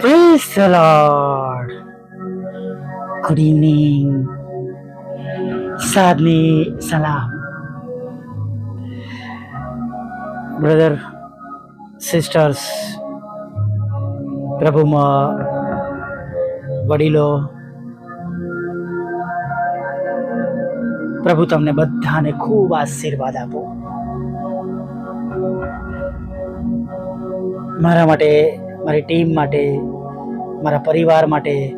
Praise the Lord. Good evening. Sadly, salam. Brother, sisters, પ્રભુમાં વડીલો પ્રભુ તમને બધાને ખૂબ આશીર્વાદ આપો મારા માટે, મારી ટીમ માટે, મારા પરિવાર માટે,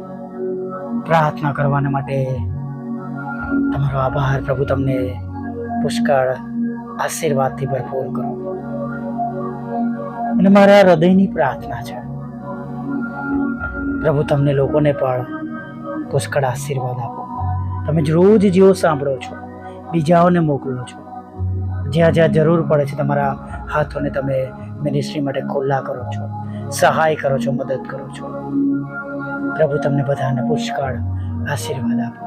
પ્રાર્થના કરવાના માટે તમારો આભાર. પ્રભુ, તમને પુષ્કળ આશીર્વાદથી ભરપૂર કરો. અને મારા હૃદયની પ્રાર્થના છે. પ્રભુ, તમને લોકોને પણ પુષ્કળ આશીર્વાદ આપો. તમે રોજ જેવો સાંભળો છો, બીજાઓને મોકલો છો. જ્યાં જ્યાં જરૂર પડે છે, તમારા હાથોને તમે મિનિસ્ટ્રી માટે ખુલ્લા કરો છો, સહાય કરો છો, મદદ કરો છો. પ્રભુ તમને બધાને પુષ્કળ આશીર્વાદ આપો.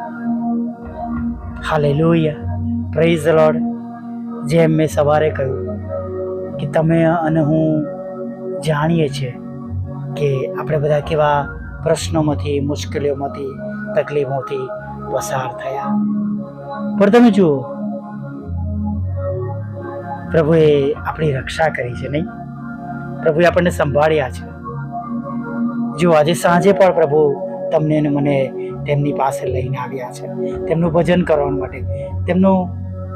હાલે લોહિયા પ્રેઝ લોડ જેમ મેં સવારે કહ્યું કે તમે અને હું જાણીએ છીએ કે આપણે બધા કેવા પ્રશ્નોમાંથી, મુશ્કેલીઓમાંથી, તકલીફોથી પસાર થયા. પણ તમે જુઓ, પ્રભુએ આપણી રક્ષા કરી છે નહીં? પ્રભુએ આપણને સંભાળ્યા છે. જો આજે સાંજે પણ પ્રભુ તમને મને તેમની પાસે લઈને આવ્યા છે, તેમનું ભજન કરવા માટે, તેમનું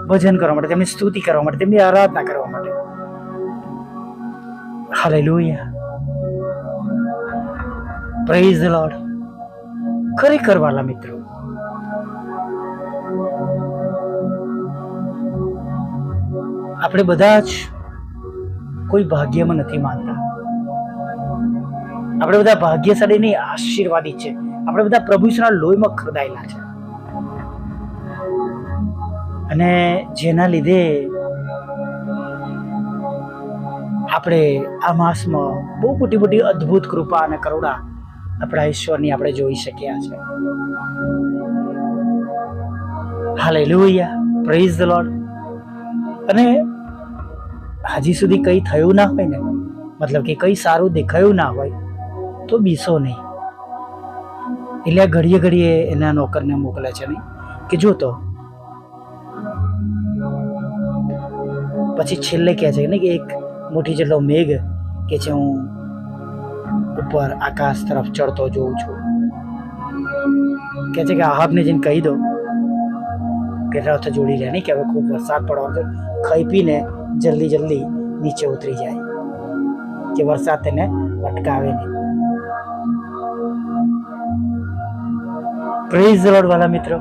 ભજન કરવા માટે, તેમની સ્તુતિ કરવા માટે, તેમની આરાધના કરવા માટે. હાલેલુયા પ્રેઝ ધ લોર્ડ ખરેખર વાલા મિત્રો. આપણે બધા જ કોઈ ભાગ્યમાં નથી માનતા. આપણે બધા ભાગ્યશાળી નહીં આશીર્વાદી છે. આપણે બધા પ્રભુના લોહીમાં ખરદાયેલા છે. અને જેના લીધે આપણે આ માસમાં બહુ મોટી મોટી અદ્ભુત કૃપા અને કરુણા આપણા ઈશ્વરની આપણે જોઈ શક્યા છે. હાલેલુયા. પ્રેઝ ધ લોર્ડ અને હજી સુધી કંઈ થયું ના હોય ને, મતલબ કે કંઈ સારું દેખાયું ના હોય, તો બીસો નહીં. એટલે ઘડીએ ઘડીએ એના નોકરને મોકલે છે નહીં કે જો તો. પછી છેલ્લે કહે છે ને કે એક મોટી જેટલો મેઘ કે છે હું ઉપર આકાશ તરફ ચડતો જોઉં છું. કે છે કે આહાબને જઈને કહી દો. કે રથ જોડી લે નહીં કે હવે ખૂબ વરસાદ પડવાનો છે. ખાઈ પીને જલ્દી જલ્દી નીચે ઉતરી જાય કે વરસાદ તેને અટકાવે નહીં. પ્રેઝ લોડ વાલા મિત્રો.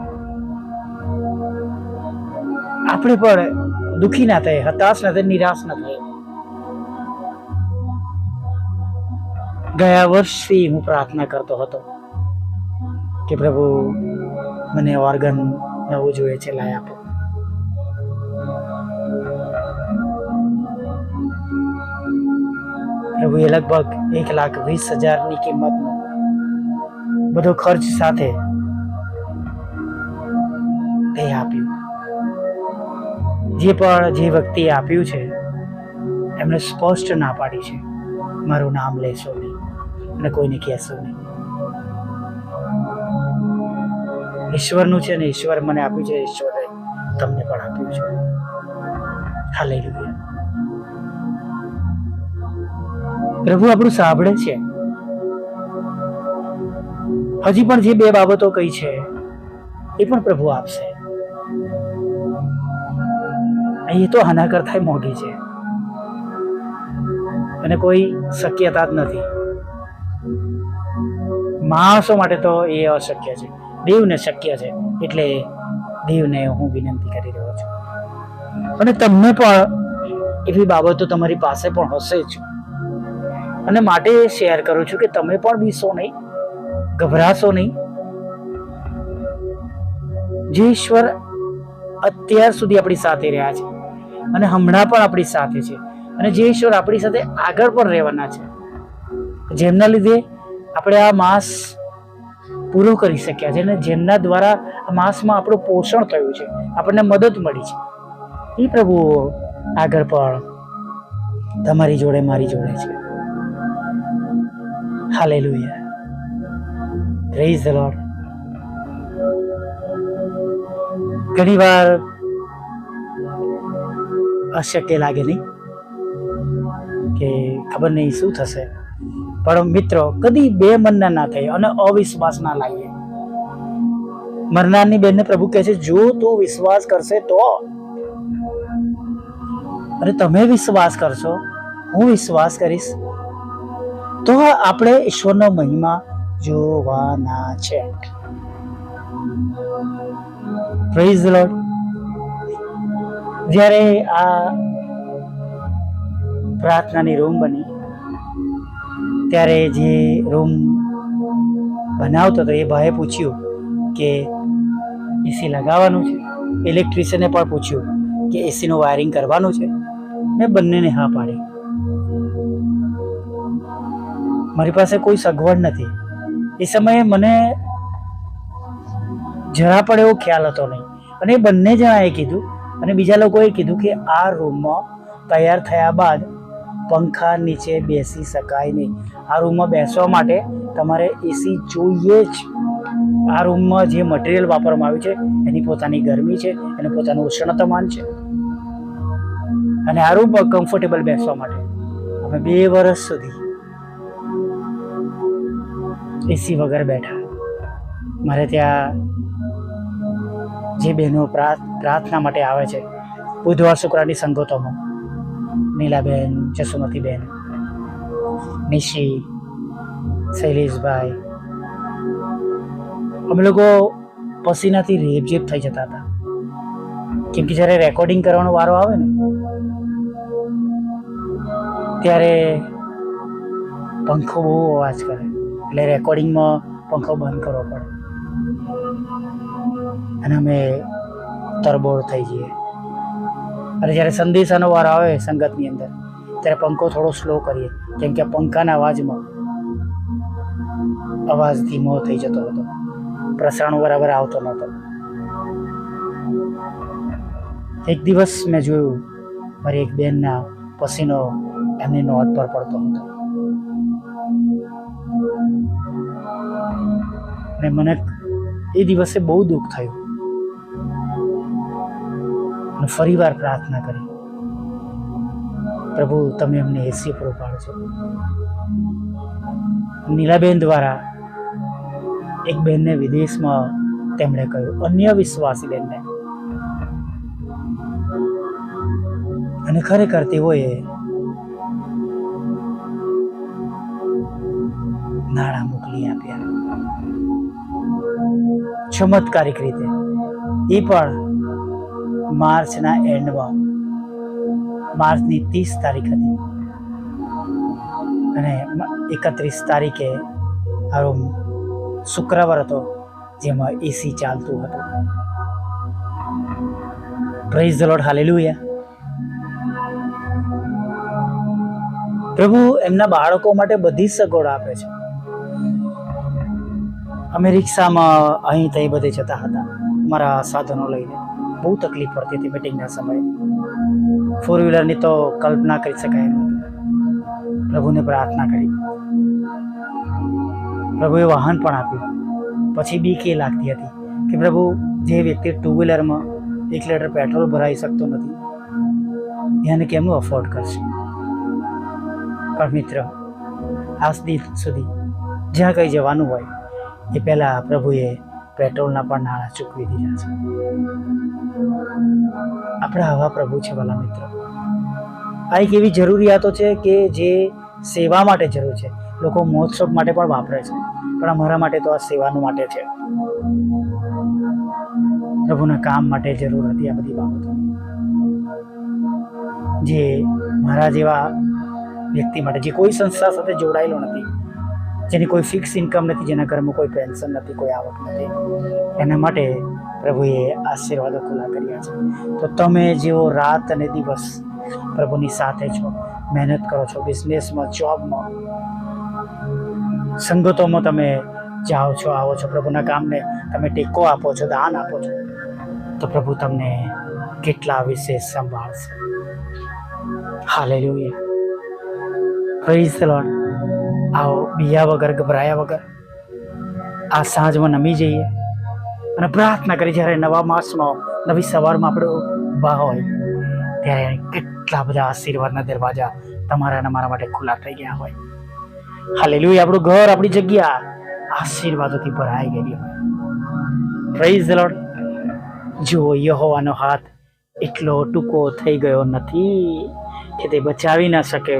આપણે પણ દુખી ના થાય હતાશ ના થાય નિરાશ ના થાય ગયા વર્ષથી હું પ્રાર્થના કરતો હતો કે પ્રભુ મને ઓર્ગન નવું જોઈએ છે, લાય આપો. પ્રભુએ લગભગ એક લાખ વીસ હજારની કિંમતનો બધો ખર્ચ સાથે તે આપ્યું. જે પણ જે વ્યક્તિએ આપ્યું છે એમણે સ્પષ્ટ ના પાડી છે, મારું નામ લેશો નહીં અને કોઈને કહેશો નહીં. ઈશ્વરનું છે ને ઈશ્વર મને આપ્યું છે, ઈશ્વરે તમને પણ આપ્યું છે. હાલેલુયા. પ્રભુ આપણું સાંભળે છે. હજી પણ જે બે બાબતો કઈ છે, એ પણ પ્રભુ આપશે. એ તો આના કરતા મોંઘી છે. અને કોઈ શક્યતા જ નથી. માણસો માટે તો એ અશક્ય છે. દેવને શક્ય છે, એટલે દેવને હું વિનંતી કરી રહ્યો છું. અને તમને પણ એવી બાબતો તમારી પાસે પણ હશે જ. અને માટે શેર કરું છું કે તમે પણ બીસો નહીં, ગભરાશો નહીં. જે ઈશ્વર અત્યાર સુધી આપણી સાથે રહ્યા છે અને હમણાં પણ આપણી સાથે છે અને જે ઈશ્વર આપણી સાથે આગળ પણ રહેવાના છે. જેમના લીધે આપણે આ માસ પૂરો કરી શક્યા છે અને જેમના દ્વારા માસમાં આપણું પોષણ થયું છે, આપણને મદદ મળી છે. એ પ્રભુ આગળ પણ તમારી જોડે મારી જોડે છે. Hallelujah Praise the Lord. ઘણી વાર અશક્ય લાગે નહીં કે ખબર નહીં શું થશે. પણ મિત્રો, કદી બે મનના ના થાય અને અવિશ્વાસ ના લાગે. મરનારની બેનને પ્રભુ કહે છે, જો તું વિશ્વાસ કરશે તો. અને તમે વિશ્વાસ કરશો? હું વિશ્વાસ કરીશ? તો આપણે ઈશ્વરનો મહિમા જોવાના છે. પ્રેઝ લોર્ડ જ્યારે આ પ્રાર્થનાની રૂમ બની, ત્યારે જે રૂમ બનાવતો હતો એ ભાઈએ પૂછ્યું કે એસી લગાવવાનું છે? ઇલેક્ટ્રિશિયને પણ પૂછ્યું કે એસીનું વાયરિંગ કરવાનું છે? મેં બંનેને હા પાડી. મારી પાસે કોઈ સગવડ નથી. એ સમયે મને જરા પણ એવો ખ્યાલ હતો નહીં. અને એ બંને જણાએ કીધું અને બીજા લોકોએ કીધું કે આ રૂમમાં તૈયાર થયા બાદ પંખા નીચે બેસી શકાય નહીં. આ રૂમમાં બેસવા માટે તમારે એસી જોઈએ જ. આ રૂમમાં જે મટીરિયલ વાપરવામાં આવ્યું છે, એની પોતાની ગરમી છે એનું પોતાનું ઉષ્ણતામાન છે. અને આ રૂમ કમ્ફર્ટેબલ બેસવા માટે. અમે બે વર્ષ સુધી એસી વગર બેઠા. મારે ત્યાં જે બહેનો પ્રા- પ્રાર્થના માટે આવે છે, બુધવાર શુક્રની સંગતોમાં. નીલાબેન, જસુમતીબેન, નિશી, શૈલેષભાઈ. અમે લોકો પસીનાથી રેપઝેપ થઈ જતા હતા. કેમ કે જ્યારે રેકોર્ડિંગ કરવાનો વારો આવે ને, ત્યારે પંખો બહુ અવાજ કરે. એટલે રેકોર્ડિંગમાં પંખો બંધ કરવો પડે. અને અમે તરબોળ થઈ જઈએ. અને જ્યારે સંદેશાનો વાર આવે સંગતની અંદર, ત્યારે પંખો થોડો સ્લો કરીએ. કેમ કે પંખાના અવાજમાં અવાજ ધીમો થઈ જતો હતો. પ્રસારણ બરાબર આવતો નહોતો. એક દિવસ મેં જોયું, મારી એક બેનના પસીનો એમની નોટ પર પડતો હતો. અને મને એ દિવસે બહુ દુઃખ થયું. અને ફરીવાર પ્રાર્થના કરી. પ્રભુ, તમે અમને એસી પૂરો પાડજો નીલાબેન દ્વારા એક બેનને વિદેશમાં તેમણે કહ્યું અન્ય વિશ્વાસી બહેનને અને ખરેખર તેઓએ નાણાં મોકલી આપ્યા. ચમત્કારિક રીતે. એ પણ માર્ચના એન્ડમાં. માર્ચની ત્રીસ તારીખ હતી. અને એકત્રીસ તારીખે આ રૂમ શુક્રવાર હતો, જેમાં એસી ચાલતું હતું. પ્રેઝ ધ લોર્ડ હાલેલુયા પ્રભુ એમના બાળકો માટે બધી સગવડ આપે છે. અમે રિક્ષામાં અહીં ત્યાં બધે જતા હતા મારા સાધનો લઈને. બહુ તકલીફ પડતી હતી મિટિંગના સમયે. ફોર વ્હીલરની તો કલ્પના કરી શકાય પ્રભુને પ્રાર્થના કરી. પ્રભુએ વાહન પણ આપ્યું. પછી બીક એ લાગતી હતી કે પ્રભુ, જે વ્યક્તિ ટુ વ્હીલરમાં એક લીટર પેટ્રોલ ભરાઈ શકતો નથી, એને કેમ અફોર્ડ કરશે? પણ મિત્ર, આજ સુધી જ્યાં કંઈ જવાનું હોય એ પહેલાં પ્રભુએ પેટ્રોલના પણ નાણાં ચૂકવી દીધા છે. આપણા આવા પ્રભુ છે વાલા મિત્ર. આ એક એવી જરૂરિયાતો છે કે જે સેવા માટે જરૂર છે. લોકો મહોત્સવ માટે પણ વાપરે છે. પણ અમારા માટે તો આ સેવાનું માટે છે. પ્રભુના કામ માટે જરૂર હતી આ બધી બાબતો. જે મારા જેવા વ્યક્તિ માટે, જે કોઈ સંસ્થા સાથે જોડાયેલો નથી જેની કોઈ ફિક્સ ઇન્કમ નથી, જેના ઘરમાં કોઈ પેન્શન નથી, કોઈ આવક નથી. એના માટે પ્રભુએ આશીર્વાદો ખુલ્લા કર્યા છે. તો તમે જેઓ રાત અને દિવસ પ્રભુની સાથે છો, મહેનત કરો છો બિઝનેસમાં જોબમાં સંગતોમાં તમે જાઓ છો, આવો છો, પ્રભુના કામને તમે ટેકો આપો છો, દાન આપો છો, તો પ્રભુ તમને કેટલા વિશેષ સંભાળશે. હાલેલુયા પ્રેઝ ધ લોર્ડ આવો, બીયા વગર, ગભરાયા વગર. આ સાંજમાં નમી જઈએ અને પ્રાર્થના કરી જ્યારે નવા માસમાં, નવી સવારમાં આપણે ઊભા હોય, ત્યારે કેટલા બધા આશીર્વાદના દરવાજા તમારા અને મારા માટે ખુલ્લા થઈ ગયા હોય. હાલેલુયા, આપણું ઘર, આપણી જગ્યા, આશીર્વાદોથી ભરાઈ ગયેલી હોય. પ્રેઝ લોર્ડ જો યહોવાનો હાથ એટલો ટૂંકો થઈ ગયો નથી કે તે બચાવી ન શકે.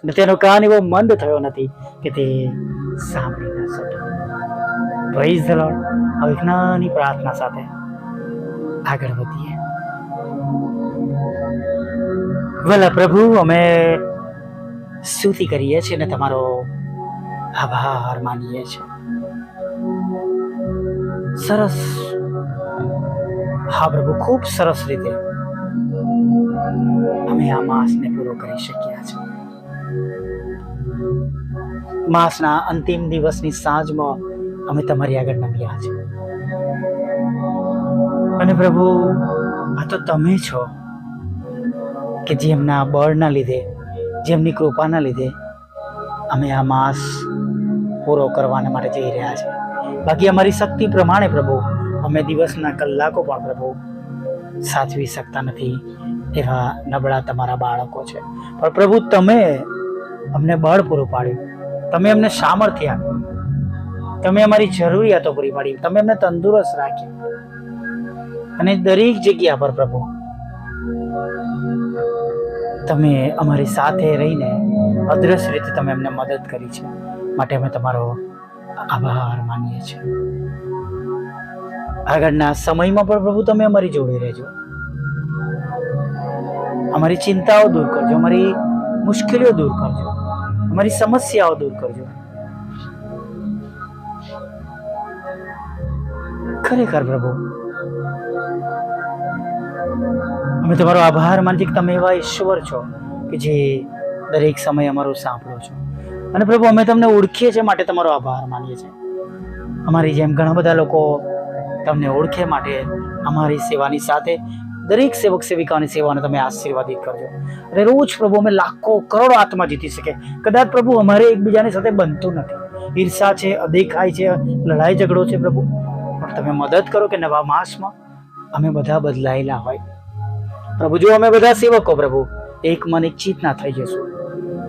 અને તેનો કાન એવો મંદ થયો નથી કે તે સાંભળી ન શકે. પ્રેઝ ધ લોર્ડ એક પ્રાર્થના સાથે આગળ વધીએ. ભલા પ્રભુ, અમે સ્તુતિ કરીએ છીએ અને તમારો આભાર માનીએ છીએ. સરસ. હા પ્રભુ, ખૂબ સરસ રીતે અમે આ માસને પૂરો કરી શક્યા છે માસના અંતિમ દિવસની સાંજમાં અમે તમારી આગળ નમ્યા છે અને પ્રભુ, આ તો તમે છો કે જેમના બળના લીધે જેમની કૃપાના લીધે અમે આ માસ પૂરો કરવાના માટે જઈ રહ્યા છે બાકી અમારી શક્તિ પ્રમાણે પ્રભુ, અમે દિવસના કલાકો પણ પ્રભુ સાચવી શકતા નથી એવા નબળા તમારા બાળકો છે. પણ પ્રભુ, તમે અમને બળ પૂરું પાડ્યું. તમે અમને સામર્થ્ય આપ્યું. તમે અમારી જરૂરિયાતો પૂરી પાડી. તમે અમને તંદુરસ્ત રાખ્યા. અને દરેક જગ્યા પર પ્રભુ, તમે અમારી સાથે રહીને અદ્રશ્ય રીતે તમે અમને મદદ કરી છે. માટે અમે તમારો આભાર માનીએ છીએ. આગળના સમયમાં પણ પ્રભુ તમે અમારી જોડે રહેજો. અમારી ચિંતાઓ દૂર કરજો. અમારી મુશ્કેલીઓ દૂર કરજો. અમારી સમસ્યાઓ દૂર કરજો. ખરેખર પ્રભુ, અમે તમારો આભાર માનતી કે તમે એવા ઈશ્વર છો કે જે દરેક સમયે અમારું સાંભળો છો. અને પ્રભુ, અમે તમને ઓળખીએ છીએ માટે તમારો આભાર માનીએ છીએ. અમારી જેમ ઘણા બધા લોકો તમને ઓળખે માટે અમારી સેવાની સાથે દરેક સેવક, સેવિકાની, સેવાને તમે આશીર્વાદિત કરજો. અને રોજ પ્રભુ અમે લાખો કરોડો આત્મા જીતી શકે. કદાચ પ્રભુ અમારે એકબીજાની સાથે બનતું નથી. ઈર્ષા છે, અદેખાય છે, લડાઈ ઝઘડો છે પ્રભુ. પણ તમે મદદ કરો કે નવા માસમાં અમે બધા બદલાયેલા હોય. પ્રભુ, જો અમે બધા સેવકો પ્રભુ, એક મન એક ચિતના થઈ જશું.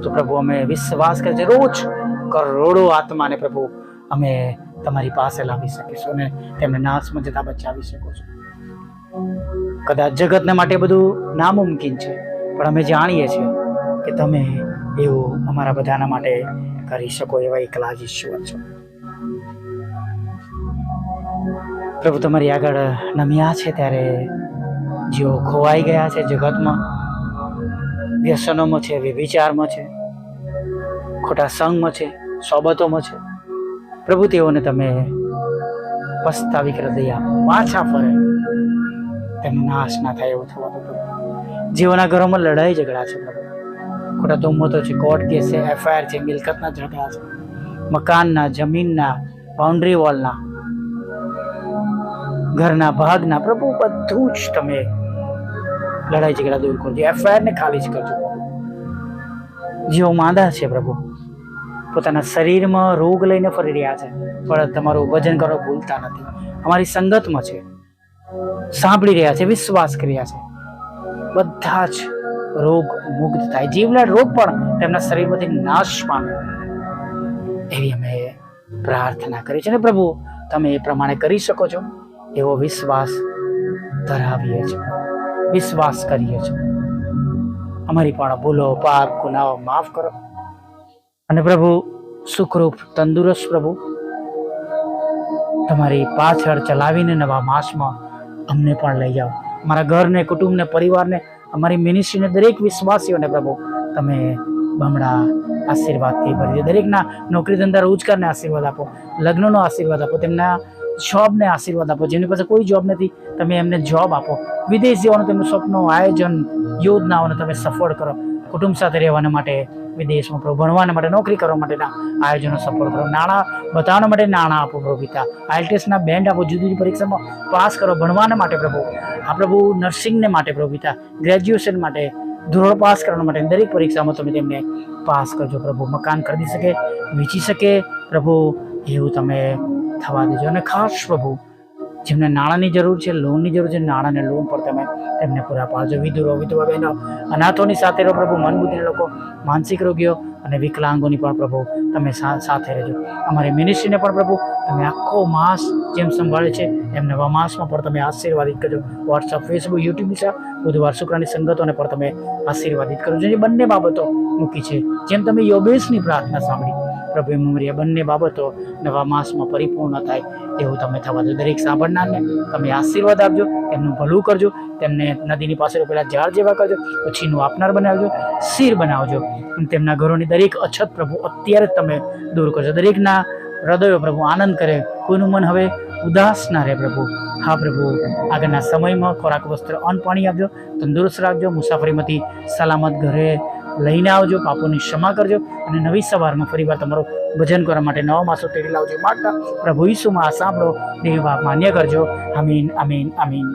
તો પ્રભુ, અમે વિશ્વાસ કરે છે રોજ કરોડો આત્માને પ્રભુ, અમે તમારી પાસે લાવી શકીશું અને તેમને નાશમાં જતા બચાવી શકો છો. કદાચ જગતને માટે બધું નામુમકિન છે, પણ અમે જાણીએ છીએ કે તમે એવું અમારા બધાના માટે કરી શકો એવા એકલા જ ઈશ્વર છો. પ્રભુ, તમારી આગળ નમ્યા છે ત્યારે જેઓ ખોવાઈ ગયા છે જગતમાં. વ્યસનોમાં છે, વ્યભિચારમાં છે, ખોટા સંગમાં છે, સોબતોમાં છે. પ્રભુ, તેઓને તમે પસ્તાવી આપો પાછા ફરે. તેમનો નાશ ના થાય એવું થવા દો જેઓના ઘરોમાં લડાઈ ઝઘડા છે ખોટા તુમતો છે કોર્ટ કેસ છે એફઆઈઆર છે, મિલકતના ઝઘડા છે. મકાનના, જમીનના બાઉન્ડ્રી વોલના ઘરના ભાગના, પ્રભુ, બધું જ તમે લડાઈ ઝઘડા દૂર કરજો એફઆઈઆર ને ખાલી જ કરજો. જેઓ માંદા છે પ્રભુ. પોતાના શરીરમાં રોગ લઈને ફરી રહ્યા છે. પણ તમારું વજન કરવા ભૂલતા નથી. અમારી સંગતમાં છે. સાંભળી રહ્યા છે, વિશ્વાસ કરી રહ્યા છે. બધા જ રોગ મુક્ત થાય. જીવલેણ રોગ પણ તેમના શરીરમાંથી નાશ પામે. એવી અમે પ્રાર્થના કરી છે ને પ્રભુ, તમે એ પ્રમાણે કરી શકો છો. એવો વિશ્વાસ ધરાવીએ છીએ વિશ્વાસ કરીએ છીએ અમારી પણ ભૂલો, પાપ, ગુનાઓ માફ કરો. અને પ્રભુ, સુખરૂપ, તંદુરસ્ત પ્રભુ, તમારી પાછળ ચલાવીને નવા માસમાં અમને પણ લઈ જાઓ. અમારા ઘરને, કુટુંબને, પરિવારને, અમારી મિનિસ્ટ્રીને દરેક વિશ્વાસીઓને પ્રભુ, તમે બમણા આશીર્વાદથી ભરી દો. દરેકના નોકરી ધંધા, રોજગારને આશીર્વાદ આપો, લગ્નનો આશીર્વાદ આપો, તેમના જોબને આશીર્વાદ આપો. જેની પાસે કોઈ જોબ નથી, તમે એમને જોબ આપો. વિદેશ જવાનું તેમનું સપનું આયોજન, યોજનાઓને તમે સફળ કરો. કુટુંબ સાથે રહેવાના માટે, વિદેશમાં પ્રભુ ભણવાના માટે, નોકરી કરવા માટેના આયોજનો સફળ કરો નાણાં બતાવવા માટે નાણાં આપો પ્રભુ પિતા. આઈએલટીએસના બેન્ડ આપો, જુદી જુદી પરીક્ષામાં પાસ કરો, ભણવાના માટે પ્રભુ. આ પ્રભુ નર્સિંગને માટે પ્રભુ પિતા. ગ્રેજ્યુએશન માટે, ધોરણ પાસ કરવા માટે, દરેક પરીક્ષામાં તમે તેમને પાસ કરજો પ્રભુ. મકાન ખરીદી શકે, વેચી શકે પ્રભુ. એવું તમે થવા દેજો. અને ખાસ પ્રભુ જેમને નાણાંની જરૂર છે લોનની જરૂર છે, નાણાંને લોન પર તમે તેમને પૂરા પાડજો વિધુરો વિધવા બહેનો, અનાથોની સાથે રહો, પ્રભુ, મનબુદ્ધિના લોકો, માનસિક રોગીઓ અને વિકલાંગોની પણ પ્રભુ તમે સાથે રહેજો. અમારી મિનિસ્ટ્રીને પણ પ્રભુ તમે આખો માસ જેમ સંભાળે છે, એમ નવા માસમાં પણ તમે આશીર્વાદિત કરજો. વોટ્સઅપ ફેસબુક યુટ્યુબ છે, બુધવાર શુક્રની સંગતોને પણ તમે આશીર્વાદિત કરજો. જે બંને બાબતો મૂકી છે, જેમ તમે યોગેશની પ્રાર્થના સાંભળી પ્રભુ એમ બંને બાબતો નવા માસમાં પરિપૂર્ણ થાય એવું તમે થવા દો. દરેક સાંભળનારને તમે આશીર્વાદ આપજો એમનું ભલું કરજો, તેમને નદીની પાસે પેલા ઝાડ જેવા કરજો, પછીનું આપનાર બનાવજો, શીર બનાવજો. તેમના ઘરોની દરેક અછત પ્રભુ અત્યારે જ તમે દૂર કરજો. દરેકના હૃદયો પ્રભુ આનંદ કરે. કોઈનું મન હવે ઉદાસ ના રહે પ્રભુ. હા પ્રભુ, આગળના સમયમાં ખોરાક વસ્ત્ર અન્ન પાણી આપજો, તંદુરસ્ત રાખજો મુસાફરીમાંથી સલામત ઘરે લઈને આવજો પાપોની ક્ષમા કરજો અને નવી સવારમાં ફરીવાર તમારો ભજન કરવા માટે નવા માસો તેડી લાવજો. માગતા પ્રભુ ઈસુમાં આ સાંભળો, દેવ માન્ય કરજો. અમીન અમીન આમીન.